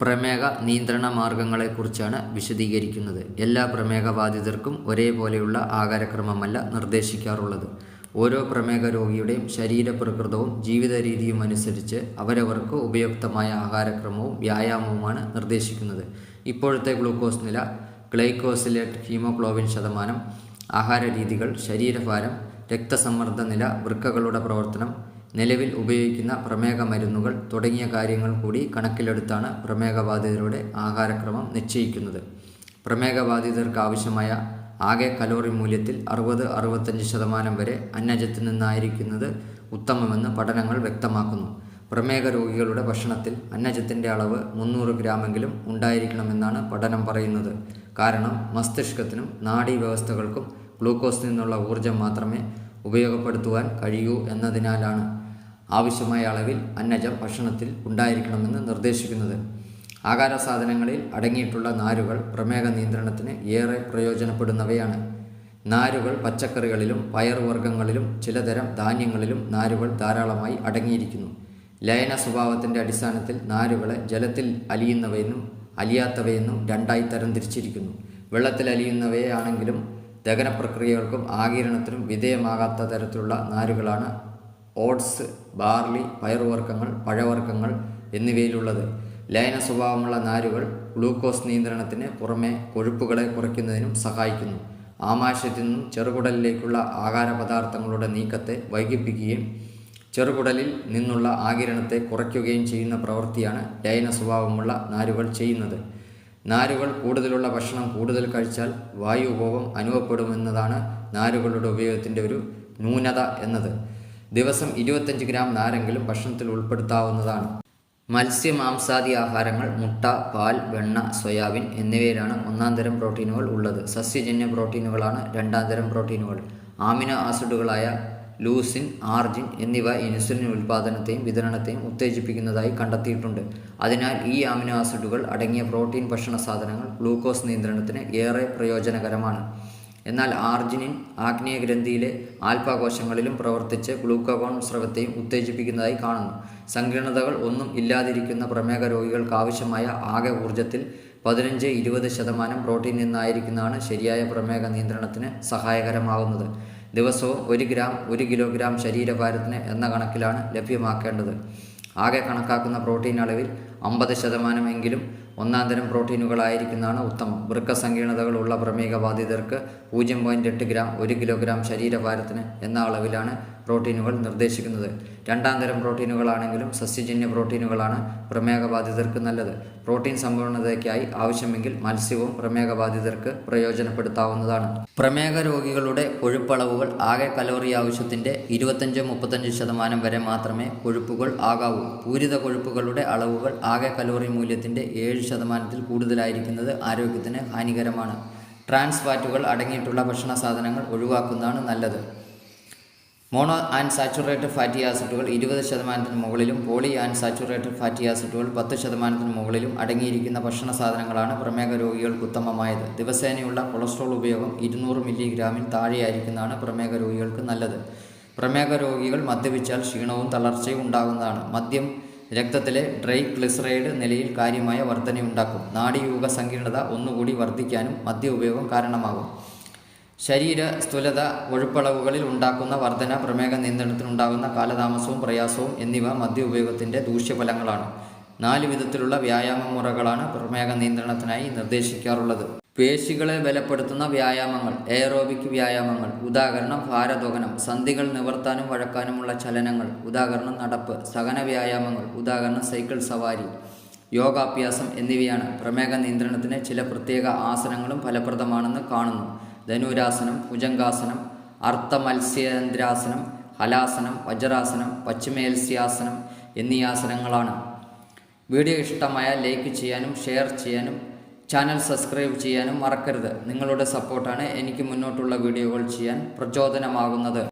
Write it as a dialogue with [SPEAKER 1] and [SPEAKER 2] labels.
[SPEAKER 1] പ്രമേഹ നിയന്ത്രണ മാർഗങ്ങളെക്കുറിച്ചാണ് വിശദീകരിക്കുന്നത്. എല്ലാ പ്രമേഹ ബാധിതർക്കും ഒരേപോലെയുള്ള ആഹാരക്രമമല്ല നിർദ്ദേശിക്കാറുള്ളത്. ഓരോ പ്രമേഹ രോഗിയുടെയും ശരീരപ്രകൃതവും ജീവിത രീതിയും അനുസരിച്ച് അവരവർക്ക് ഉപയുക്തമായ ആഹാരക്രമവും വ്യായാമവുമാണ് നിർദ്ദേശിക്കുന്നത്. ഇപ്പോഴത്തെ ഗ്ലൂക്കോസ് നില ഗ്ലൈക്കോസിലേറ്റ് ഹീമോഗ്ലോബിൻ ശതമാനം ആഹാര രീതികൾ ശരീരഭാരം രക്തസമ്മർദ്ദ നില വൃക്കകളുടെ പ്രവർത്തനം നിലവിൽ ഉപയോഗിക്കുന്ന പ്രമേഹ മരുന്നുകൾ തുടങ്ങിയ കാര്യങ്ങൾ കൂടി കണക്കിലെടുത്താണ് പ്രമേഹബാധിതരുടെ ആഹാരക്രമം നിശ്ചയിക്കുന്നത്. പ്രമേഹബാധിതർക്ക് ആവശ്യമായ ആകെ കലോറി മൂല്യത്തിൽ അറുപത് അറുപത്തഞ്ച് ശതമാനം വരെ അന്നജത്തിൽ നിന്നായിരിക്കുന്നത് ഉത്തമമെന്ന് പഠനങ്ങൾ വ്യക്തമാക്കുന്നു. പ്രമേഹ രോഗികളുടെ ഭക്ഷണത്തിൽ അന്നജത്തിന്റെ അളവ് മുന്നൂറ് ഗ്രാമെങ്കിലും ഉണ്ടായിരിക്കണമെന്നാണ് പഠനം പറയുന്നത്. കാരണം മസ്തിഷ്കത്തിനും നാഡീവ്യവസ്ഥകൾക്കും ഗ്ലൂക്കോസിൽ നിന്നുള്ള ഊർജം മാത്രമേ ഉപയോഗപ്പെടുത്തുവാൻ കഴിയൂ എന്നതിനാലാണ് ആവശ്യമായ അളവിൽ അന്നജം ഭക്ഷണത്തിൽ ഉണ്ടായിരിക്കണമെന്ന് നിർദ്ദേശിക്കുന്നത്. ആകാര സാധനങ്ങളിൽ അടങ്ങിയിട്ടുള്ള നാരുകൾ പ്രമേഹ നിയന്ത്രണത്തിന് ഏറെ പ്രയോജനപ്പെടുന്നവയാണ്. നാരുകൾ പച്ചക്കറികളിലും പയറുവർഗങ്ങളിലും ചിലതരം ധാന്യങ്ങളിലും നാരുകൾ ധാരാളമായി അടങ്ങിയിരിക്കുന്നു. ലയന സ്വഭാവത്തിന്റെ അടിസ്ഥാനത്തിൽ നാരുകളെ ജലത്തിൽ അലിയുന്നവയെന്നും അലിയാത്തവയെന്നും രണ്ടായി തരംതിരിച്ചിരിക്കുന്നു. വെള്ളത്തിൽ അലിയുന്നവയാണെങ്കിലും ദഹന പ്രക്രിയകൾക്കും ആകിരണത്തിനും വിധേയമാകാത്ത തരത്തിലുള്ള നാരുകളാണ് ഓട്സ് ബാർലി പയറുവർഗങ്ങൾ പഴവർഗങ്ങൾ എന്നിവയിലുള്ളത്. ലയന സ്വഭാവമുള്ള നാരുകൾ ഗ്ലൂക്കോസ് നിയന്ത്രണത്തിന് പുറമെ കൊഴുപ്പുകളെ കുറയ്ക്കുന്നതിനും സഹായിക്കുന്നു. ആമാശയത്തിൽ നിന്നും ചെറുകുടലിലേക്കുള്ള ആഹാര പദാർത്ഥങ്ങളുടെ നീക്കത്തെ വൈകിപ്പിക്കുകയും ചെറുകുടലിൽ നിന്നുള്ള ആകിരണത്തെ കുറയ്ക്കുകയും ചെയ്യുന്ന പ്രവൃത്തിയാണ് ലയന സ്വഭാവമുള്ള നാരുകൾ ചെയ്യുന്നത്. നാരുകൾ കൂടുതലുള്ള ഭക്ഷണം കൂടുതൽ കഴിച്ചാൽ വായു ഉപഭോഗം അനുഭവപ്പെടുമെന്നതാണ് നാരുകളുടെ ഉപയോഗത്തിന്റെ ഒരു ന്യൂനത എന്നത്. ദിവസം ഇരുപത്തഞ്ച് ഗ്രാം നാരെങ്കിലും ഭക്ഷണത്തിൽ ഉൾപ്പെടുത്താവുന്നതാണ്. മത്സ്യ മാംസാദി ആഹാരങ്ങൾ മുട്ട പാൽ വെണ്ണ സോയാബീൻ എന്നിവയിലാണ് ഒന്നാം തരം പ്രോട്ടീനുകൾ ഉള്ളത്. സസ്യജന്യ പ്രോട്ടീനുകളാണ് രണ്ടാം തരം പ്രോട്ടീനുകൾ. ആമിനോ ആസിഡുകളായ ലൂസിൻ ആർജിൻ എന്നിവ ഇൻസുലിൻ ഉൽപ്പാദനത്തെയും വിതരണത്തെയും ഉത്തേജിപ്പിക്കുന്നതായി കണ്ടെത്തിയിട്ടുണ്ട്. അതിനാൽ ഈ ആമിനോ ആസിഡുകൾ അടങ്ങിയ പ്രോട്ടീൻ ഭക്ഷണ സാധനങ്ങൾ ഗ്ലൂക്കോസ് നിയന്ത്രണത്തിന് ഏറെ പ്രയോജനകരമാണ്. എന്നാൽ ആർജിനിൻ ആഗ്നേയ ഗ്രന്ഥിയിലെ ആൽഫ കോശങ്ങളിലും പ്രവർത്തിച്ച് ഗ്ലൂക്കോഗോൺ സ്രവത്തെയും ഉത്തേജിപ്പിക്കുന്നതായി കാണുന്നു. സങ്കീർണതകൾ ഒന്നും ഇല്ലാതിരിക്കുന്ന പ്രമേഹ രോഗികൾക്ക് ആവശ്യമായ ആകെ ഊർജത്തിൽ പതിനഞ്ച് ഇരുപത് ശതമാനം പ്രോട്ടീൻ നിന്നായിരിക്കുന്നതാണ് ശരിയായ പ്രമേഹ നിയന്ത്രണത്തിന് സഹായകരമാകുന്നത് ദിവസവും ഒരു ഗ്രാം ഒരു കിലോഗ്രാം ശരീരഭാരത്തിന് എന്ന കണക്കിലാണ് ലഭ്യമാക്കേണ്ടത്. ആകെ കണക്കാക്കുന്ന പ്രോട്ടീൻ അളവിൽ അമ്പത് ശതമാനമെങ്കിലും ഒന്നാം തരം പ്രോട്ടീനുകളായിരിക്കുന്നതാണ് ഉത്തമം. വൃക്ക സങ്കീർണതകളുള്ള പ്രമേഹബാധിതർക്ക് പ്രമേഹ ബാധിതർക്ക് പൂജ്യം പോയിന്റ് എട്ട് ഗ്രാം ഒരു കിലോഗ്രാം ശരീരഭാരത്തിന് എന്ന അളവിലാണ് പ്രോട്ടീനുകൾ നിർദ്ദേശിക്കുന്നത്. രണ്ടാം തരം പ്രോട്ടീനുകളാണെങ്കിലും സസ്യജന്യ പ്രോട്ടീനുകളാണ് പ്രമേഹബാധിതർക്ക് നല്ലത്. പ്രോട്ടീൻ സമ്പൂർണതയ്ക്കായി ആവശ്യമെങ്കിൽ മത്സ്യവും പ്രമേഹബാധിതർക്ക് പ്രയോജനപ്പെടുത്താവുന്നതാണ്. പ്രമേഹ രോഗികളുടെ കൊഴുപ്പളവുകൾ ആകെ കലോറി ആവശ്യത്തിന്റെ ഇരുപത്തഞ്ച് മുപ്പത്തഞ്ച് ശതമാനം വരെ മാത്രമേ കൊഴുപ്പുകൾ ആകാവൂ. പൂരിത കൊഴുപ്പുകളുടെ അളവുകൾ ആകെ കലോറി മൂല്യത്തിന്റെ ഏഴ് ശതമാനത്തിൽ കൂടുതലായിരിക്കുന്നത് ആരോഗ്യത്തിന് ഹാനികരമാണ്. ട്രാൻസ് ഫാറ്റുകൾ അടങ്ങിയിട്ടുള്ള ഭക്ഷണ സാധനങ്ങൾ ഒഴിവാക്കുന്നതാണ് നല്ലത്. മോണോ ആൻഡ് സാച്ചുറേറ്റഡ് ഫാറ്റി ആസിഡുകൾ ഇരുപത് ശതമാനത്തിന് മുകളിലും പോളി ആൻഡ് സാച്ചുറേറ്റഡ് ഫാറ്റി ആസിഡുകൾ പത്ത് ശതമാനത്തിന് മുകളിലും അടങ്ങിയിരിക്കുന്ന ഭക്ഷണ സാധനങ്ങളാണ് പ്രമേഹ രോഗികൾക്ക് ഉത്തമമായത്. ദിവസേനയുള്ള കൊളസ്ട്രോൾ ഉപയോഗം ഇരുന്നൂറ് മില്ലിഗ്രാമിൽ താഴെയായിരിക്കുന്നതാണ് പ്രമേഹ രോഗികൾക്ക് നല്ലത്. പ്രമേഹ രോഗികൾ മദ്യപിച്ചാൽ ക്ഷീണവും തളർച്ചയും ഉണ്ടാകുന്നതാണ്. മദ്യം രക്തത്തിലെ ഡ്രൈ ഗ്ലിസറൈഡ് നിലയിൽ കാര്യമായ വർധനയുണ്ടാക്കും. നാഡീയൂഹ സങ്കീർണത ഒന്നുകൂടി വർദ്ധിക്കാനും മദ്യ ഉപയോഗം കാരണമാകും. ശരീര സ്ഥൂലത ഒഴുപ്പളവുകളിൽ ഉണ്ടാക്കുന്ന വർധന പ്രമേഹ നിയന്ത്രണത്തിനുണ്ടാകുന്ന കാലതാമസവും പ്രയാസവും എന്നിവ മദ്യ ഉപയോഗത്തിന്റെ ദൂഷ്യഫലങ്ങളാണ്. നാല് വിധത്തിലുള്ള വ്യായാമ മുറകളാണ് പ്രമേഹ നിയന്ത്രണത്തിനായി നിർദ്ദേശിക്കാറുള്ളത്. പേശികളെ ബലപ്പെടുത്തുന്ന വ്യായാമങ്ങൾ എയറോബിക് വ്യായാമങ്ങൾ ഉദാഹരണം ഭാരദ്വഹനം സന്ധികൾ നിവർത്താനും വഴക്കാനുമുള്ള ചലനങ്ങൾ ഉദാഹരണം നടപ്പ് സഹന വ്യായാമങ്ങൾ ഉദാഹരണം സൈക്കിൾ സവാരി യോഗാഭ്യാസം എന്നിവയാണ് പ്രമേഹ നിയന്ത്രണത്തിന് ചില പ്രത്യേക ആസനങ്ങളും ഫലപ്രദമാണെന്ന് കാണുന്നു. ധനുരാസനം ഭുജംഗാസനം അർത്ഥമത്സ്യേന്ദ്രാസനം ഹലാസനം വജ്രാസനം പശ്ചിമേത്സ്യാസനം എന്നീ ആസനങ്ങളാണ്. വീഡിയോ ഇഷ്ടമായ ലൈക്ക് ചെയ്യാനും ഷെയർ ചെയ്യാനും ചാനൽ സബ്സ്ക്രൈബ് ചെയ്യാനും മറക്കരുത്. നിങ്ങളുടെ സപ്പോർട്ടാണ് എനിക്ക് മുന്നോട്ടുള്ള വീഡിയോകൾ ചെയ്യാൻ പ്രചോദനമാകുന്നത്.